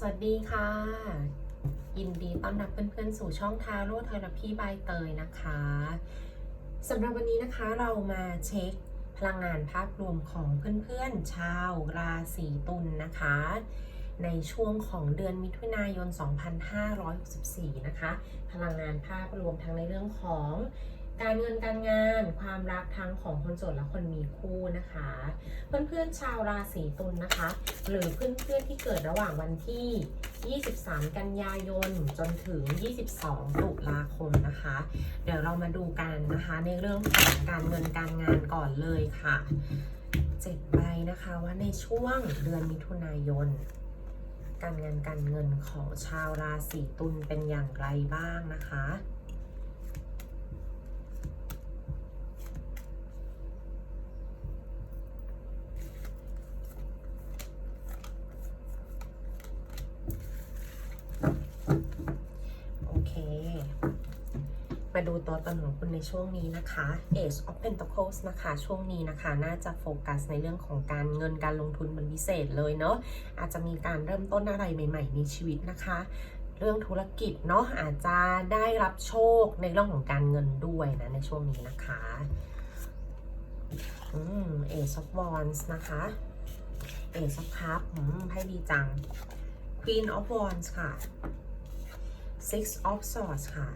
สวัสดีค่ะ ยินดีต้อนรับเพื่อนๆ สู่ช่องทาโร่เทอราพีบายเตยนะคะสำหรับวันนี้นะคะเรามาเช็คพลังงานภาพรวมของเพื่อนๆ ชาวราศีตุลนนะคะ ในช่วงของเดือนมิถุนายน 2564 นะคะ พลังงานภาพรวมทั้งในเรื่องของ การเงินการงานความรักทั้งของคนโสดและคนมีคู่นะคะ เพื่อนๆชาวราศีตุลนะคะ หรือเพื่อนๆที่เกิดระหว่างวันที่ 23 กันยายนจนถึง 22 ตุลาคมนะคะ เดี๋ยวเรามาดูกันนะคะในเรื่องของการเงินการงานก่อนเลยค่ะเจ็ดใบนะคะว่าในช่วงเดือนมิถุนายนการงานการเงินของชาวราศีตุลเป็นอย่างไรบ้างนะคะ โอเค มา ดูตัวตนของคุณในช่วงนี้นะคะ Age of Pentacles นะคะ ช่วงนี้นะคะ น่าจะโฟกัสในเรื่องของการเงินการลงทุนเป็นพิเศษเลยเนาะ อาจจะมีการเริ่มต้นอะไรใหม่ ๆ ในชีวิตนะคะ เรื่องธุรกิจเนาะอาจจะได้รับโชคในเรื่องของการเงินด้วยนะในช่วงนี้นะคะอืม Ace of Wands นะคะ Ace of Cups อืมไพ่ดีจัง Queen of Wands ค่ะ Six of Swords ค่ะ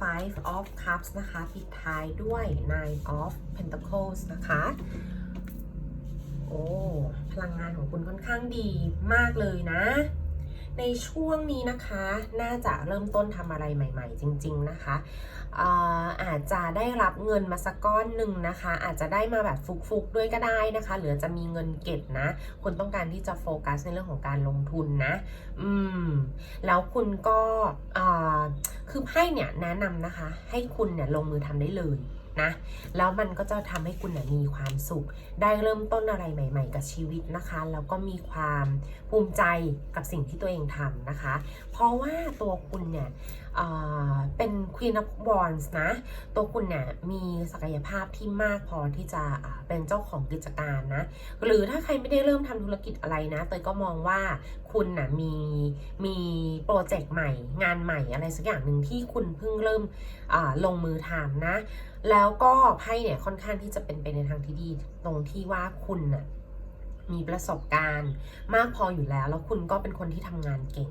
Five of Cups นะคะ ปิดท้ายด้วย Nine of Pentacles นะคะ โอ้ พลังงานของคุณค่อนข้างดีมากเลยนะ ในช่วงนี้นะคะ น่าจะเริ่มต้นทำอะไรใหม่ ๆ จริง ๆ นะคะอาจจะได้รับเงินมาสักก้อนหนึ่งนะคะ อาจจะได้มาแบบฟุกๆด้วยก็ได้นะคะหรือจะมีเงินเก็บนะคุณต้องการที่จะโฟกัสในเรื่องของการลงทุนนะอืมแล้วคุณก็คือไพ่เนี่ยแนะนำนะคะ ให้คุณเนี่ยลงมือทำได้เลย นะ แล้วมันก็จะทำให้คุณนะมีความสุข ได้เริ่มต้นอะไรใหม่ ๆ กับชีวิตนะคะ แล้วก็มีความภูมิใจกับสิ่งที่ตัวเองทำนะคะ เพราะว่าตัวคุณเนี่ย เป็น Queen of Wands นะ ตัวคุณเนี่ยมีศักยภาพที่มากพอที่จะเป็นเจ้าของกิจการนะ หรือถ้าใครไม่ได้เริ่มทำธุรกิจอะไรนะ เตยก็มองว่าคุณนะ่ะมีมีโปรเจกต์ใหม่ งานใหม่อะไรสักอย่างหนึ่งที่คุณเพิ่งเริ่มลงมือทำนะ แล้วก็ไพ่เนี่ยค่อนข้างที่จะเป็นไปในทางที่ดีตรงที่ว่าคุณน่ะมีประสบการณ์มากพออยู่แล้ว แล้วคุณก็เป็นคนที่ทำงานเก่ง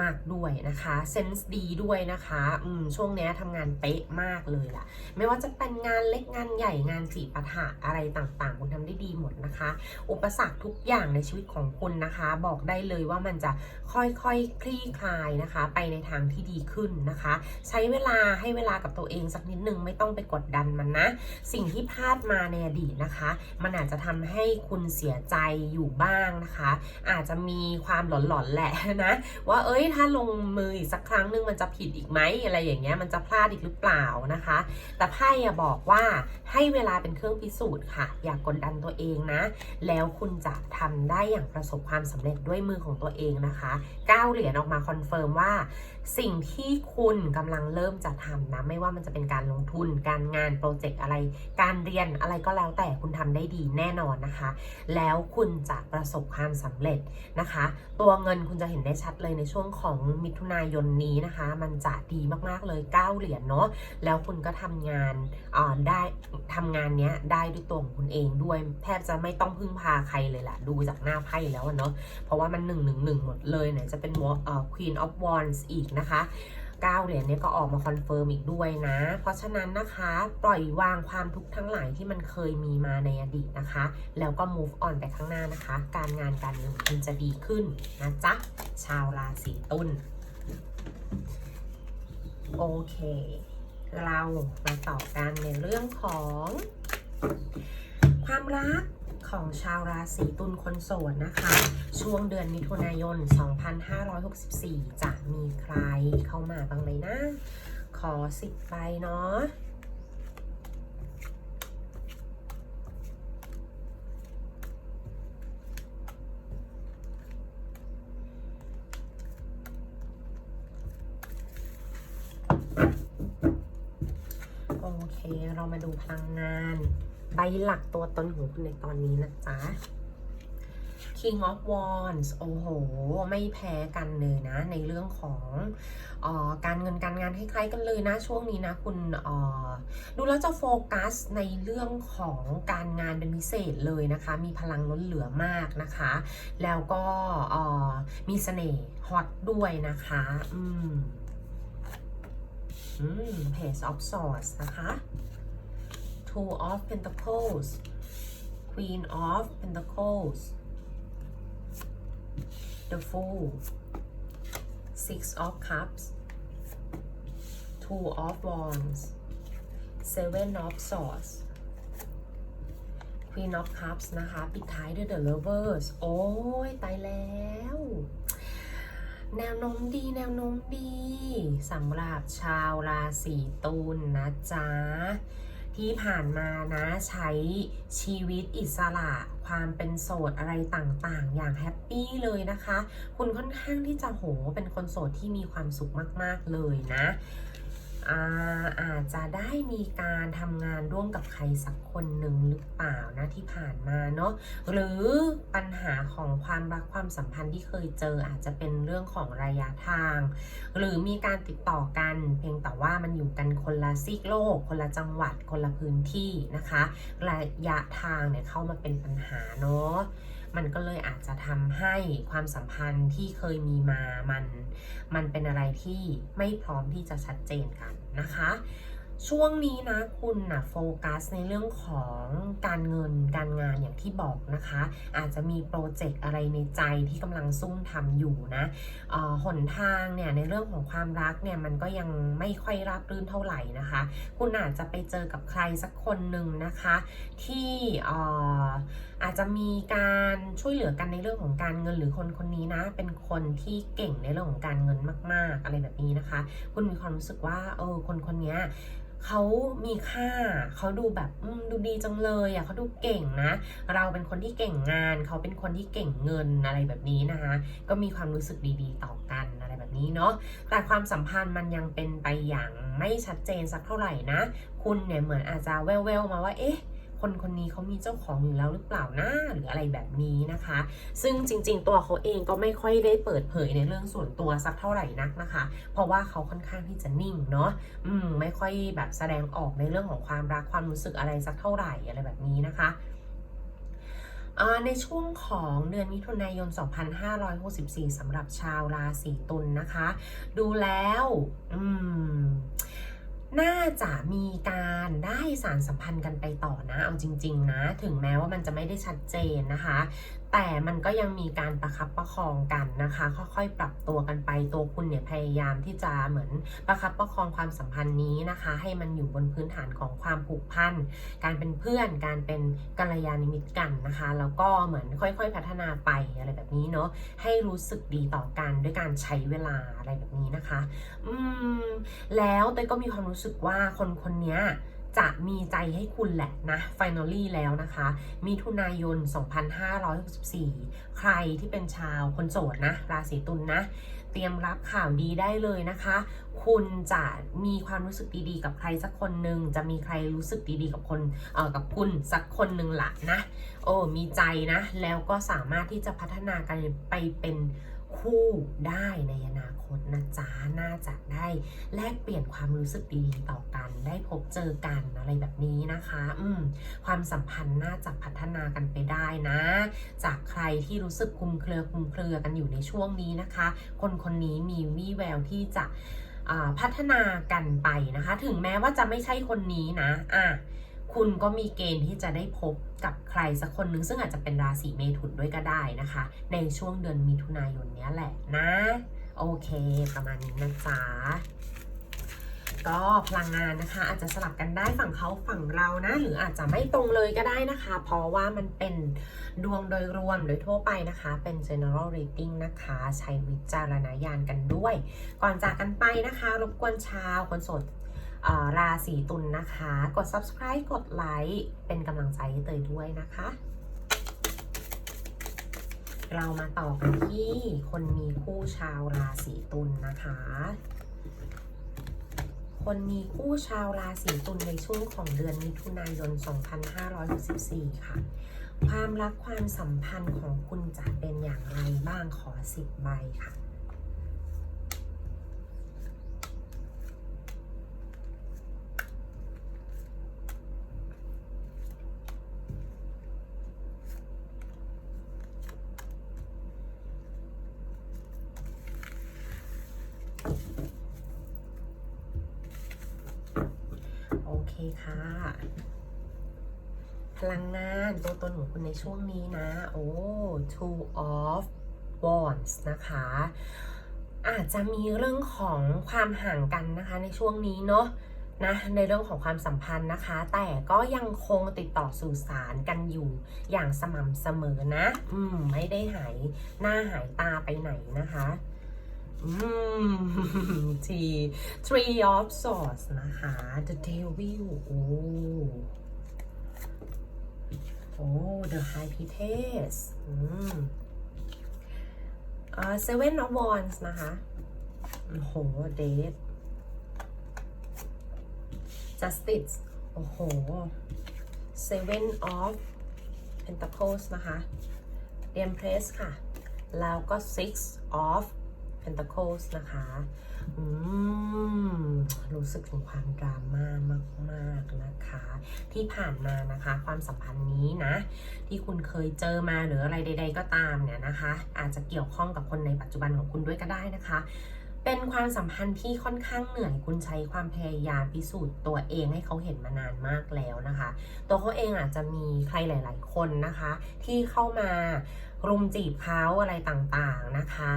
มากด้วยนะคะเซนส์ดีด้วยนะคะอืมช่วงเนี้ยทำงานเป๊ะมากเลยล่ะ ไม่ว่าจะเป็นงานเล็กงานใหญ่งานจีปาถะอะไรต่างๆ คุณทำได้ดีหมดนะคะ อุปสรรคทุกอย่างในชีวิตของคุณนะคะ บอกได้เลยว่ามันจะค่อยๆคคลี่คลายนะคะ ไปในทางที่ดีขึ้นนะคะ ใช้เวลาให้เวลากับตัวเองสักนิดนึงไม่ต้องไปกดดันมันนะ สิ่งที่พลาดมาในอดีตนะคะ มันอาจจะทำให้คุณเสียใจอยู่บ้างนะคะ อาจจะมีความหลอนๆแหละนะว่าเอ้ยถ้าลงมืออีกสักครั้งหนึ่งมันจะผิดอีกไหมอะไรอย่างเงี้ยมันจะพลาดอีกหรือเปล่านะคะ แต่ไพ่บอกว่าให้เวลาเป็นเครื่องพิสูจน์ค่ะ อย่ากกดดันตัวเองนะ แล้วคุณจะทำได้อย่างประสบความสำเร็จด้วยมือของตัวเองนะคะ9เหรียญออกมาคอนเฟิร์มว่า สิ่งที่คุณกำลังเริ่มจะทำนะไม่ว่ามันจะเป็นการลงทุน การงานโปรเจกต์อะไร การเรียนอะไรก็แล้วแต่คุณทำได้ดีแน่นอนนะคะ แล้วคุณจะประสบความสำเร็จนะคะ ตัวเงินคุณจะเห็นได้ชัดเลยในช่วงของมิถุนายนนี้นะคะ มันจะดีมากๆเลย 9 เหรียญเนาะแล้วคุณก็ทำงานอ่าได้ทำงานเนี้ยได้ด้วยตัวของคุณเองด้วยแทบจะไม่ต้องพึ่งพาใครเลยล่ะ ดูจากหน้าไพ่แล้วเนาะเพราะว่ามัน1 1 1หมดเลยไหนจะเป็นวอ่อ Queen of Wands อีกนะคะ 9 เหรียญเนี้ยก็ออกมาคอนเฟิร์มอีกด้วยนะ เพราะฉะนั้นนะคะ ปล่อยวางความทุกข์ทั้งหลายที่มันเคยมีมาในอดีตนะคะ แล้วก็ move on ไปข้างหน้านะคะ การงานการเงินคุณจะดีขึ้นนะจ๊ะ ชาวราศีตุลโอเค เรามาต่อกันในเรื่องของความรัก ของชาวราศีตุลคนโสดนะคะ ช่วงเดือนมิถุนายน 2564 จะมีใครเข้ามาบ้างไหมนะ ขอสิบใบเนาะโอเค เรามาดูพลังงาน ใบหลักตัวตนของคุณในตอนนี้นะจ๊ะ King of Wands โอ้โห ไม่แพ้กันเลยนะ ในเรื่องของออการเงินการงานคล้ายๆกันเลยนะ ช่วงนี้นะ คุณดูแล้วจะโฟกัสในเรื่องของการงานเป็นพิเศษเลยนะคะ มีพลังล้นเหลือมากนะคะ แล้วก็มีเสน่ห์ฮอตด้วยนะคะ อืม อืม Page of Swords นะคะ Two of Pentacles Queen of Pentacles The Fool Six of Cups Two of Wands Seven of Swords Queen of Cups นะคะ ปิดท้ายด้วย The Lovers โอ้ย ตายแล้ว แนวโน้มดีแนวโน้มดีสำหรับชาวราศีตุลนนะจ๊ะ ที่ผ่านมานะใช้ชีวิตอิสระความเป็นโสดอะไรต่างๆ อย่างแฮปปี้เลยนะคะ คุณค่อนข้างที่จะโหเป็นคนโสดที่มีความสุขมากๆเลยนะ อาอาจจะได้มีการทำงานร่วมกับใครสักคนหนึ่งหรือเปล่านะที่ผ่านมาเนาะหรือปัญหาของความรักความสัมพันธ์ที่เคยเจออาจจะเป็นเรื่องของระยะทาง หรือมีการติดต่อกัน เพียงแต่ว่ามันอยู่กันคนละซีกโลก คนละจังหวัดคนละพื้นที่นะคะ ระยะทางเนี่ยเข้ามาเป็นปัญหาเนาะ มันก็เลยอาจจะทำให้ความสัมพันธ์ที่เคยมีมามันมันเป็นอะไรที่ไม่พร้อมที่จะชัดเจนกันนะคะ ช่วงนี้นะคุณนะโฟกัสในเรื่องของการเงินการงานอย่างที่บอกนะคะ อาจจะมีโปรเจกต์อะไรในใจที่กำลังซุ่มทำอยู่นะหนทางเนี่ยในเรื่องของความรักเนี่ยมันก็ยังไม่ค่อยราบรื่นเท่าไหร่นะคะ คุณอาจจะไปเจอกับใครสักคนหนึ่งนะคะ ที่ออาจจะมีการช่วยเหลือกันในเรื่องของการเงินหรือคนคนนี้นะ เป็นคนที่เก่งในเรื่องของการเงินมาก ๆ อะไรแบบนี้นะคะ คุณมีความรู้สึกว่าเออคนคนนี้ เขามีค่าเขาดูแบบดูดีจังเลยอะเขาดูเก่งนะ เราเป็นคนที่เก่งงาน เขาเป็นคนที่เก่งเงินอะไรแบบนี้นะคะก็มีความรู้สึกดีๆ ต่อกันอะไรแบบนี้เนาะแต่ความสัมพันธ์มันยังเป็นไปอย่างไม่ชัดเจนสักเท่าไหร่นะ คุณเนี่ยเหมือนอาจจะแววๆมาว่าเอ๊ะ คนคนนี้เขามีเจ้าของอยู่แล้วหรือเปล่านะหรืออะไรแบบนี้นะคะ ซึ่งจริง ๆ ตัวเขาเองก็ไม่ค่อยได้เปิดเผยในเรื่องส่วนตัวสักเท่าไหร่นักนะคะ เพราะว่าเขาค่อนข้างที่จะนิ่งเนาะอืมไม่ค่อยแบบแสดงออกในเรื่องของความรักความรู้สึกอะไรสักเท่าไหร่อะไรแบบนี้นะคะในช่วงของเดือนมิถุนายน 2564สำหรับชาวราศีตุลนะคะ ดูแล้ว อืม น่าจะมีการได้สารสัมพันธ์กันไปต่อนะ เอาจริง ๆ นะ ถึงแม้ว่ามันจะไม่ได้ชัดเจนนะคะ แต่มันก็ยังมีการประคับประคองกันนะคะ ค่อยๆ ปรับตัวกันไปตัวคุณเนี่ยพยายามที่จะเหมือนประคับประคองความสัมพันธ์นี้นะคะ ให้มันอยู่บนพื้นฐานของความผูกพันการเป็นเพื่อน การเป็นกัลยาณมิตรกันนะคะ แล้วก็เหมือนค่อยๆ พัฒนาไปอะไรแบบนี้เนาะให้รู้สึกดีต่อกันด้วยการใช้เวลาอะไรแบบนี้นะคะ อืมแล้วเต้ยก็มีความรู้สึกว่าคนคนนี้ จะมีใจให้คุณแหละนะ finally แล้วนะคะ มิถุนายน 2564 ใครที่เป็นชาวคนโสดนะ ราศีตุลนนะ เตรียมรับข่าวดีได้เลยนะคะ คุณจะมีความรู้สึกดีๆ กับใครสักคนหนึ่ง จะมีใครรู้สึกดีๆ กับคนเอ่อกับคุณสักคนหนึ่งละนะ โอ้มีใจนะ แล้วก็สามารถที่จะพัฒนากันไปเป็น คู่ได้ในอนาคตนะจ๊ะน่าจะได้แลกเปลี่ยนความรู้สึกดีๆต่อกัน ได้พบเจอกันอะไรแบบนี้นะคะ อืมความสัมพันธ์น่าจะพัฒนากันไปได้นะ จากใครที่รู้สึกคุมเครือคุมเครือกันอยู่ในช่วงนี้นะคะ คนคนนี้มีวี่แววที่จะพัฒนากันไปนะคะ ถึงแม้ว่าจะไม่ใช่คนนี้นะอะ คุณก็มีเกณฑ์ที่จะได้พบกับใครสักคนหนึ่งซึ่งอาจจะเป็นราศีเมถุนด้วยก็ได้นะคะ ในช่วงเดือนมิถุนายนนี้แหละนะ โอเค ประมาณนี้นะจ๊ะก็พลังงานนะคะ อาจจะสลับกันได้ฝั่งเขาฝั่งเรานะ หรืออาจจะไม่ตรงเลยก็ได้นะคะ เพราะว่ามันเป็นดวงโดยรวมโดยทั่วไปนะคะ เป็น general rating นะคะ ใช้วิจารณญาณกันด้วย ก่อนจากกันไปนะคะ รบกวนชาวคนโสด ราศีตุลนะคะ กด subscribe กดไลค์เป็นกำลังใจให้เตยด้วยนะคะ เรามาต่อกันที่คนมีคู่ชาวราศีตุลนะคะ คนมีคู่ชาวราศีตุลในช่วงของเดือนมิถุนายน 2564 ค่ะ ความรักความสัมพันธ์ของคุณจะเป็นอย่างไรบ้างขอสิบใบค่ะ โอเคค่ะ พลังงานตัวตนของคุณในช่วงนี้นะ โอ้ two of wands นะคะ อาจจะมีเรื่องของความห่างกันนะคะในช่วงนี้เนาะนะในเรื่องของความสัมพันธ์นะคะ แต่ก็ยังคงติดต่อสื่อสารกันอยู่อย่างสม่ำเสมอนะ อืม ไม่ได้หายหน้าหายตาไปไหนนะคะ ที three of swords นะคะ the devil โอ้โอ้ the high priestess อืมอ่า seven of wands นะคะ โอ้โห death justice โอ้โห seven of pentacles นะคะ the empress ค่ะ แล้วก็ six of pentacles นะคะอืมรู้สึกถึงความดราม่ามากๆนะคะ ที่ผ่านมานะคะ ความสัมพันธ์นี้นะ ที่คุณเคยเจอมาหรืออะไรใด ๆ ก็ตามเนี่ยนะคะ อาจจะเกี่ยวข้องกับคนในปัจจุบันของคุณด้วยก็ได้นะคะเป็นความสัมพันธ์ที่ค่อนข้างเหนื่อยคุณใช้ความพยายามพิสูจน์ตัวเองให้เขาเห็นมานานมากแล้วนะคะ ตัวเขาเองอาจจะมีใครหลาย ๆ คนนะคะ ที่เข้ามารุมจีบเขาอะไรต่างๆนะคะ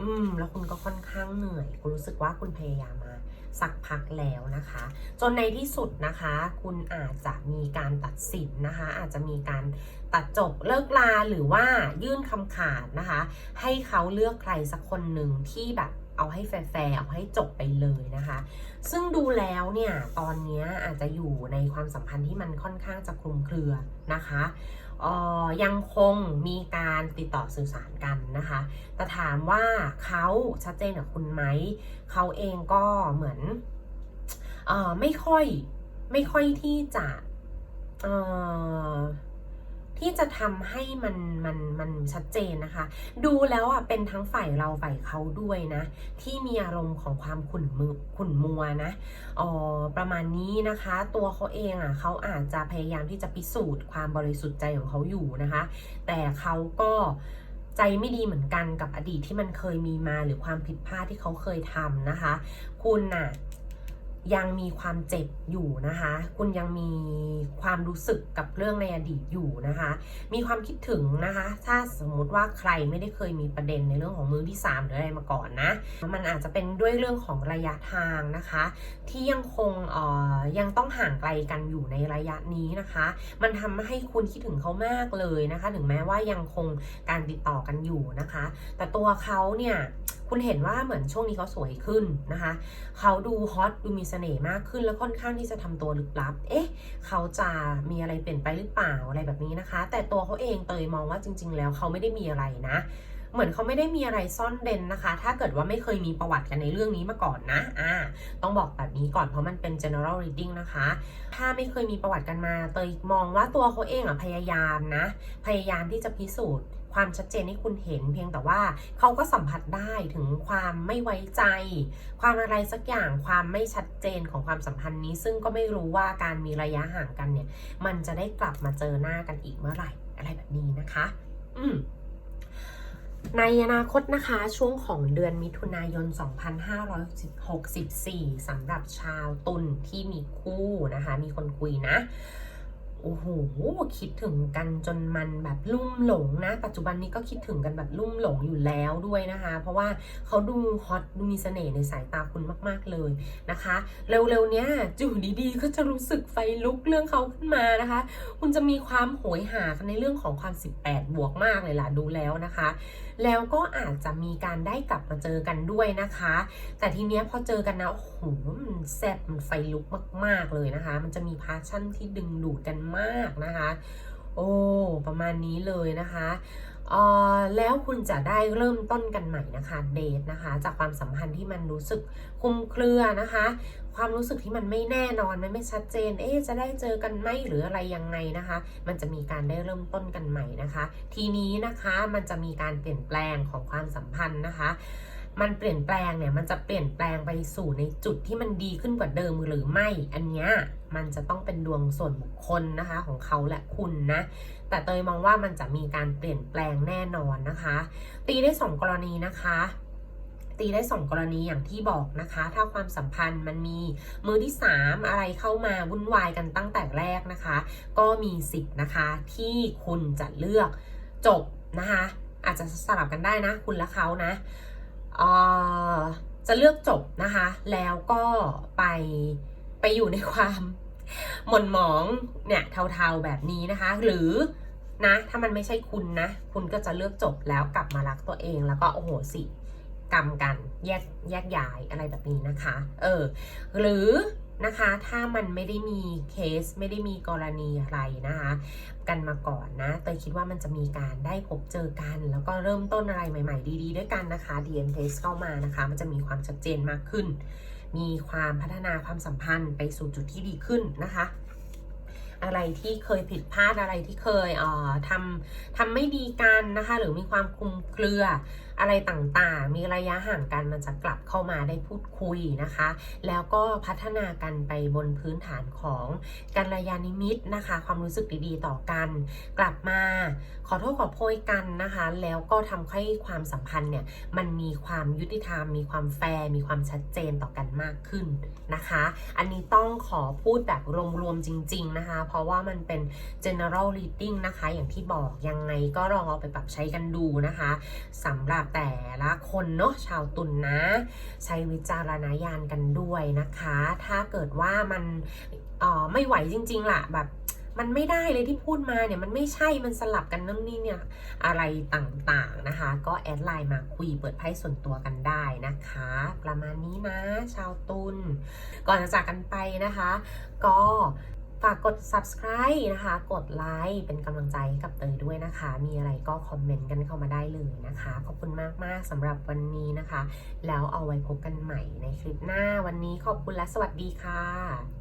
อืม แล้วคุณก็ค่อนข้างเหนื่อย คุณรู้สึกว่าคุณพยายามมาสักพักแล้วนะคะ จนในที่สุดนะคะ คุณอาจจะมีการตัดสินนะคะ อาจจะมีการตัดจบเลิกลาหรือว่ายื่นคำขาดนะคะ ให้เขาเลือกใครสักคนหนึ่งที่แบบเอาให้แฟร์ๆเอาให้จบไปเลยนะคะ ซึ่งดูแล้วเนี่ยตอนนี้อาจจะอยู่ในความสัมพันธ์ที่มันค่อนข้างจะคลุมเครือนะคะ ยังคงมีการติดต่อสื่อสารกันนะคะ แต่ถามว่าเขาชัดเจนกับคุณไหม เขาเองก็เหมือนออไม่ค่อยไม่ค่อยที่จะเออ ที่จะทำให้มันมันมันชัดเจนนะคะ ดูแล้วอะเป็นทั้งฝ่ายเราฝ่ายเขาด้วยนะ ที่มีอารมณ์ของความขุ่นมือขุ่นมัวนะอ๋อประมาณนี้นะคะ ตัวเขาเองอะเขาอาจจะพยายามที่จะพิสูจน์ความบริสุทธิ์ใจของเขาอยู่นะคะ แต่เขาก็ใจไม่ดีเหมือนกันกับอดีตที่มันเคยมีมาหรือความผิดพลาดที่เขาเคยทำนะคะ คุณน่ะ ยังมีความเจ็บอยู่นะคะ คุณยังมีความรู้สึกกับเรื่องในอดีตอยู่นะคะ มีความคิดถึงนะคะ ถ้าสมมุติว่าใครไม่ได้เคยมีประเด็นในเรื่องของมือที่ 3 หรืออะไรมาก่อนนะ มันอาจจะเป็นด้วยเรื่องของระยะทางนะคะ ที่ยังคงเอ่อยังต้องห่างไกลกันอยู่ในระยะนี้นะคะ มันทำให้คุณคิดถึงเขามากเลยนะคะ ถึงแม้ว่ายังคงการติดต่อกันอยู่นะคะ แต่ตัวเขาเนี่ยคุณเห็นว่าเหมือนช่วงนี้เขาสวยขึ้นนะคะ เขาดูฮอตดูมีเสน่ห์มากขึ้นแล้วค่อนข้างที่จะทำตัวลึกลับ เอ๊ะ เขาจะมีอะไรเปลี่ยนไปหรือเปล่าอะไรแบบนี้นะคะ แต่ตัวเขาเองเตยมองว่าจริง ๆ แล้วเขาไม่ได้มีอะไรนะเหมือนเขาไม่ได้มีอะไรซ่อนเร้นนะคะ ถ้าเกิดว่าไม่เคยมีประวัติกันในเรื่องนี้มาก่อนนะ อ่า ต้องบอกแบบนี้ก่อนเพราะมันเป็น general reading นะคะ ถ้าไม่เคยมีประวัติกันมา เตยมองว่าตัวเขาเองอะพยายามนะ พยายามที่จะพิสูจน์ ความชัดเจนให้คุณเห็น เพียงแต่ว่าเขาก็สัมผัสได้ถึงความไม่ไว้ใจ ความอะไรสักอย่างความไม่ชัดเจนของความสัมพันธ์นี้ ซึ่งก็ไม่รู้ว่าการมีระยะห่างกันเนี่ย มันจะได้กลับมาเจอหน้ากันอีกเมื่อไหร่อะไรแบบนี้นะคะ อืมในอนาคตนะคะช่วงของเดือนมิถุนายน 2564สำหรับชาวตุลที่มีคู่นะคะ มีคนคุยนะ โอ้โหคิดถึงกันจนมันแบบลุ่มหลงนะ ปัจจุบันนี้ก็คิดถึงกันแบบลุ่มหลงอยู่แล้วด้วยนะคะ เพราะว่าเขาดูฮอตดูมีเสน่ห์ในสายตาคุณมาก ๆเลยนะคะ เร็วๆเนี้ยจู่ดีๆ ก็จะรู้สึกไฟลุกเรื่องเขาขึ้นมานะคะ คุณจะมีความโหยหากันในเรื่องของความ 18 บวกมากเลยล่ะดูแล้วนะคะ แล้วก็อาจจะมีการได้กลับมาเจอกันด้วยนะคะ แต่ทีเนี้ยพอเจอกันนะโอ้โหมันแซ่บมันไฟลุกมาก ๆเลยนะคะ มันจะมีพาชั่นที่ดึงดูดกันมากนะคะ โอ้ประมาณนี้เลยนะคะอ่อแล้วคุณจะได้เริ่มต้นกันใหม่นะคะเดทนะคะ จากความสัมพันธ์ที่มันรู้สึกคลุมเครือนะคะ ความรู้สึกที่มันไม่แน่นอนมันไม่ชัดเจน เอ๊จะได้เจอกันไหมหรืออะไรยังไงนะคะ มันจะมีการได้เริ่มต้นกันใหม่นะคะ ทีนี้นะคะมันจะมีการเปลี่ยนแปลงของความสัมพันธ์นะคะมันเปลี่ยนแปลงเนี่ยมันจะเปลี่ยนแปลงไปสู่ในจุดที่มันดีขึ้นกว่าเดิมหรือไม่ อันเนี้ยมันจะต้องเป็นดวงส่วนบุคคลนะคะของเขาและคุณนะ แต่เตยมองว่ามันจะมีการเปลี่ยนแปลงแน่นอนนะคะ ตีได้สองกรณีนะคะ ตีได้สองกรณีอย่างที่บอกนะคะ ถ้าความสัมพันธ์มันมีมือที่สามอะไรเข้ามาวุ่นวายกันตั้งแต่แรกนะคะ ก็มีสิทธิ์นะคะที่คุณจะเลือกจบนะคะ อาจจะสลับกันได้นะ คุณและเขานะจะเลือกจบนะคะ แล้วก็ไปไปอยู่ในความหม่นหมองเนี่ยเทาๆแบบนี้นะคะ หรือนะถ้ามันไม่ใช่คุณนะ คุณก็จะเลือกจบแล้วกลับมารักตัวเองแล้วก็โอ้โหสิ กรรมกันแยกแยกย้ายอะไรแบบนี้นะคะ เออ หรือนะคะ ถ้ามันไม่ได้มีเคสไม่ได้มีกรณีอะไรนะคะ กันมาก่อนนะเตยคิดว่ามันจะมีการได้พบเจอกัน แล้วก็เริ่มต้นอะไรใหม่ ๆ ดี ๆ ด้วยกันนะคะ DM test เข้ามานะคะ มันจะมีความชัดเจนมากขึ้น มีความพัฒนาความสัมพันธ์ไปสู่จุดที่ดีขึ้นนะคะอะไรที่เคยผิดพลาดอะไรที่เคยเอ่อทำทำไม่ดีกันนะคะ หรือมีความคลุมเครือ อะไรต่างๆ มีระยะห่างกันมันจะกลับเข้ามาได้พูดคุยนะคะ แล้วก็พัฒนากันไปบนพื้นฐานของกัลยาณมิตรนะคะ ความรู้สึกดีๆต่อกัน กลับมาขอโทษขอโพยกันนะคะ แล้วก็ทำให้ความสัมพันธ์เนี่ยมันมีความยุติธรรม มีความแฟร์มีความชัดเจนต่อกันมากขึ้นนะคะ อันนี้ต้องขอพูดแบบรวมๆจริง ๆนะคะ เพราะว่ามันเป็น general reading นะคะ อย่างที่บอกยังไงก็ลองเอาไปปรับใช้กันดูนะคะสำหรับแต่ละคนเนาะชาวตุลนนะ ใช้วิจารณญาณกันด้วยนะคะ ถ้าเกิดว่ามันเอ่อไม่ไหวจริงๆล่ะแบบมันไม่ได้เลยที่พูดมาเนี่ยมันไม่ใช่มันสลับกันนั่นนี่เนี่ยอะไรต่างๆนะคะ ก็แอดไลน์มาคุยเปิดไพ่ส่วนตัวกันได้นะคะ ประมาณนี้นะ ชาวตุลก่อนจะจากกันไปนะคะ ก็ ฝากกด subscribe นะคะ กดไลค์เป็นกำลังใจให้กับเตยด้วยนะคะ มีอะไรก็คอมเมนต์กันเข้ามาได้เลยนะคะ ขอบคุณมาก ๆสำหรับวันนี้นะคะ แล้วเอาไว้พบกันใหม่ในคลิปหน้าวันนี้ขอบคุณและสวัสดีค่ะ